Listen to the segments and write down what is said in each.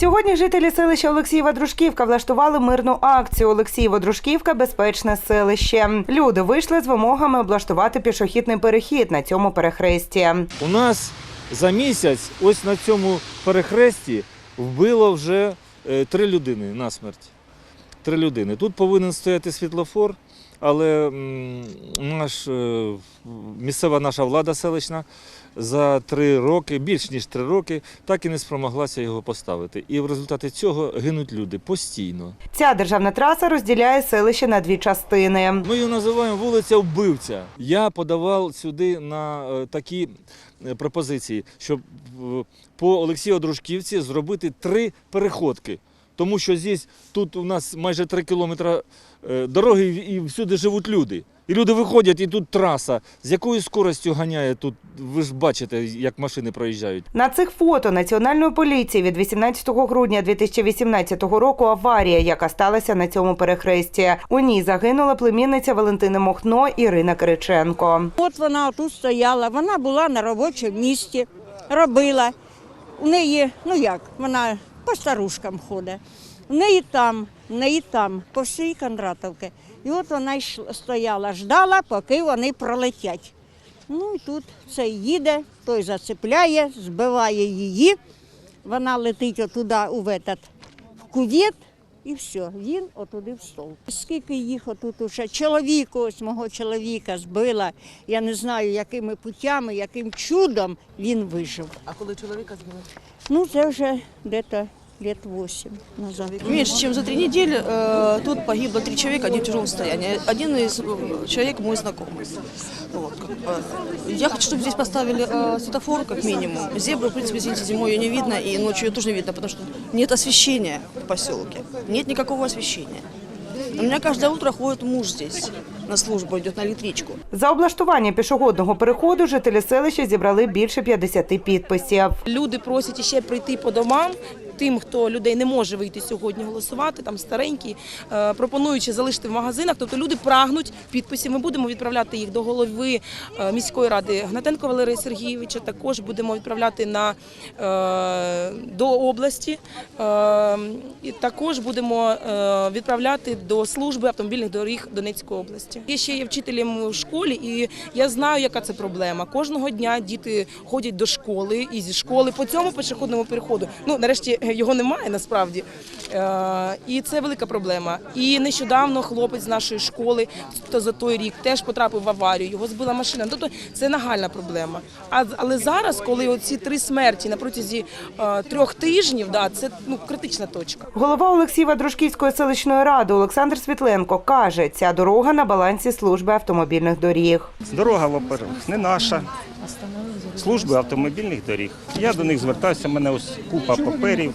Сьогодні жителі селища Олексієва Дружківка влаштували мирну акцію Олексієво Дружківка безпечне селище. Люди вийшли з вимогами облаштувати пішохідний перехід на цьому перехресті. У нас за місяць ось на цьому перехресті вбило вже е, три людини на смерть. Три людини. Тут повинен стояти світлофор, але наш, е, місцева наша влада селищна за три роки, більш ніж три роки, так і не спромоглася його поставити. І в результаті цього гинуть люди постійно. Ця державна траса розділяє селище на дві частини. Ми її називаємо вулиця Вбивця. Я подавав сюди на е, такі е, пропозиції, щоб по Олексію Дружківці зробити три переходки. Тому що здесь, тут у нас майже три кілометри е, дороги і і всюди живуть люди. І люди виходять, і тут траса. З якою скоростю ганяє тут? Ви ж бачите, як машини проїжджають. На цих фото Національної поліції від 18 грудня 2018 року аварія, яка сталася на цьому перехресті. У ній загинула племінниця Валентини Мохно Ірина Кириченко. От вона тут стояла, вона була на робочому місці, робила. У неї, ну як, вона по старушкам ходить. У неї там, у неї там, по всій Кондратовці. І от вона йшла- стояла, ждала, поки вони пролетять. Ну і тут цей їде, той зацепляє, збиває її. Вона летить отуди у этот, в кувет, і все, він отуди в стол. Скільки їх отут уже чоловіку, ось мого чоловіка збила. Я не знаю, якими путями, яким чудом він вижив. А коли чоловіка збили? Ну, це вже десь лет 8 назад. Меньше чем за три недели э, тут погибло три человека, один в тяжелом состоянии. Один из э, человек мой знакомый. Вот, как бы. Я хочу, чтобы здесь поставили э, светофор, как минимум. Зебру, в принципе, извините, зимой ее не видно, и ночью ее тоже не видно, потому что нет освещения в поселке. Нет никакого освещения. У меня каждое утро ходит муж здесь на службу, йде на літрічку За облаштування пішохідного переходу жителі селища зібрали більше 50 підписів. Люди просять ще прийти по домам. Тим, хто людей не може вийти сьогодні голосувати, там старенькі, е, пропонуючи залишити в магазинах. Тобто люди прагнуть підписів. Ми будемо відправляти їх до голови е, міської ради Гнатенко Валерія Сергійовича. Також будемо відправляти на е, до області. І також будемо відправляти до служби автомобільних доріг Донецької області. Я ще є вчителем в школі, і я знаю, яка це проблема. Кожного дня діти ходять до школи і зі школи по цьому пішохідному переходу. Ну нарешті його немає насправді. Е, і це велика проблема. І нещодавно хлопець з нашої школи, то за той рік теж потрапив в аварію. Його збила машина. Тобто це нагальна проблема. А але зараз, коли оці три смерті на протязі е, трьох тижнів, да, це ну критична точка. Голова Олексієва Дружківської селищної ради Олександр Світленко каже, ця дорога на балансі служби автомобільних доріг. Дорога, во-первых, не наша. Служби автомобільних доріг. Я до них звертався, в мене ось купа паперів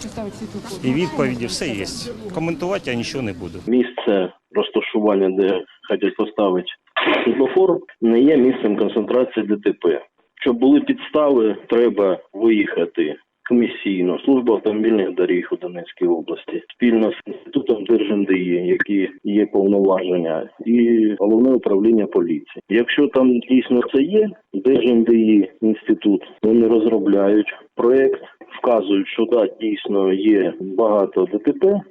і відповіді, все є. Коментувати я нічого не буду. місце розташування, де хочуть поставити світлофор, не є місцем концентрації ДТП. Щоб були підстави, треба виїхати комісійно. Служба автомобільних доріг у Донецькій області спільно з інститутом Держендії, які є повноваження, і головне управління поліції. Якщо там дійсно це є, Держендії інститут вони розробляють проект, вказують, що да, дійсно є багато ДТП,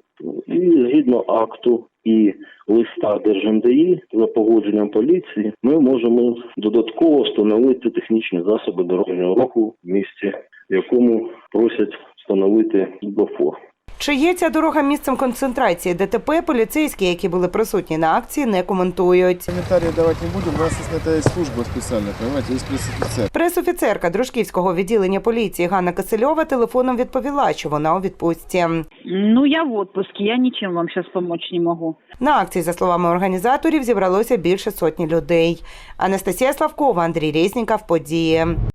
і згідно акту і листа Держендії за погодженням поліції, ми можемо додатково встановити технічні засоби дорожнього руху в місті, в якому просять встановити світлофор. Чи є ця дорога місцем концентрації ДТП, поліцейські, які були присутні на акції, не коментують. Комментарии давать не будем, у нас есть на служба специальная, понимаете, есть пресс-офицер. Пресофіцерка Дружківського відділення поліції Ганна Кисельова телефоном відповіла, що вона у відпустці. Ну, я в отпуске, я ничем вам сейчас помочь не могу. На акції, за словами організаторів, зібралося більше сотні людей. Анастасія Славкова, Андрій Резніков, події.